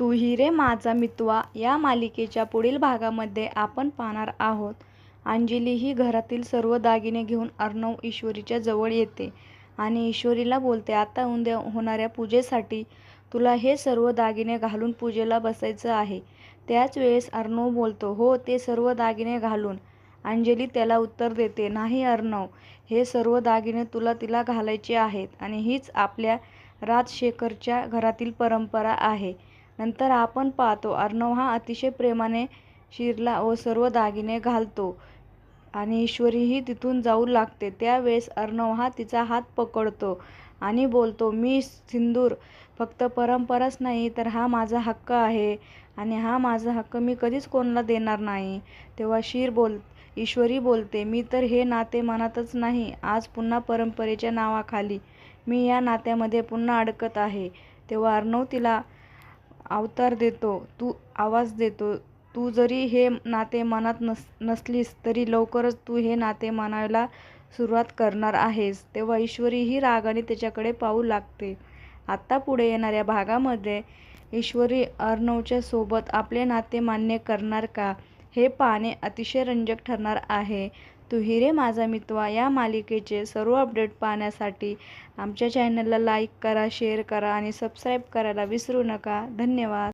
तू ही रे माझा मितवा. या मालिकेच्या पुढील भागामध्ये आपण पाहणार आहोत. अंजली ही घरातील सर्व दागिने घेऊन अर्णव ईश्वरीच्या जवळ येते आणि ईश्वरीला बोलते आता उद्या होणाऱ्या पूजेसाठी तुला हे सर्व दागिने घालून पूजेला बसायचं आहे त्याच वेळेस अर्णव बोलतो हो ते सर्व दागिने घालून अंजली त्याला उत्तर देते नाही अर्णव हे सर्व दागिने तुला तिला घालायचे आहेत आणि हीच आपल्या राजशेखरच्या घरातील परंपरा आहे. नंतर आपण पाहतो अर्णव हा अतिशय प्रेमाने शिरला व सर्व दागिने घालतो आणि ईश्वरीही तिथून जाऊ लागते. त्यावेळेस अर्णव हा तिचा हात पकडतो आणि बोलतो मी सिंदूर फक्त परंपराच नाही तर हा माझा हक्क आहे आणि हा माझा हक्क मी कधीच कोणाला देणार नाही. तेव्हा शीर बोल ईश्वरी बोलते मी तर हे नाते मनातच नाही आज पुन्हा परंपरेच्या नावाखाली मी या नात्यामध्ये पुन्हा अडकत आहे. तेव्हा अर्णव तिला अवतार देतो तू आवाज देतो. तू जरी हे नाते मनात नस नसलीस तरी लवकरच तू हे नाते मानायला सुरुवात करणार आहेस. तेव्हा ईश्वरीही रागाने त्याच्याकडे पाहू लागते. आत्ता पुढे येणाऱ्या भागामध्ये ईश्वरी अर्णवच्या सोबत आपले नाते मान्य करणार का? हे पाहणे अतिशय रंजक ठरणार आहे. तू हिरे रे माझा मितवा या मालिकेचे सर्व अपडेट पाहण्यासाठी आमच्या चॅनलला लाईक करा शेअर करा आणि सबस्क्राईब करायला विसरू नका. धन्यवाद.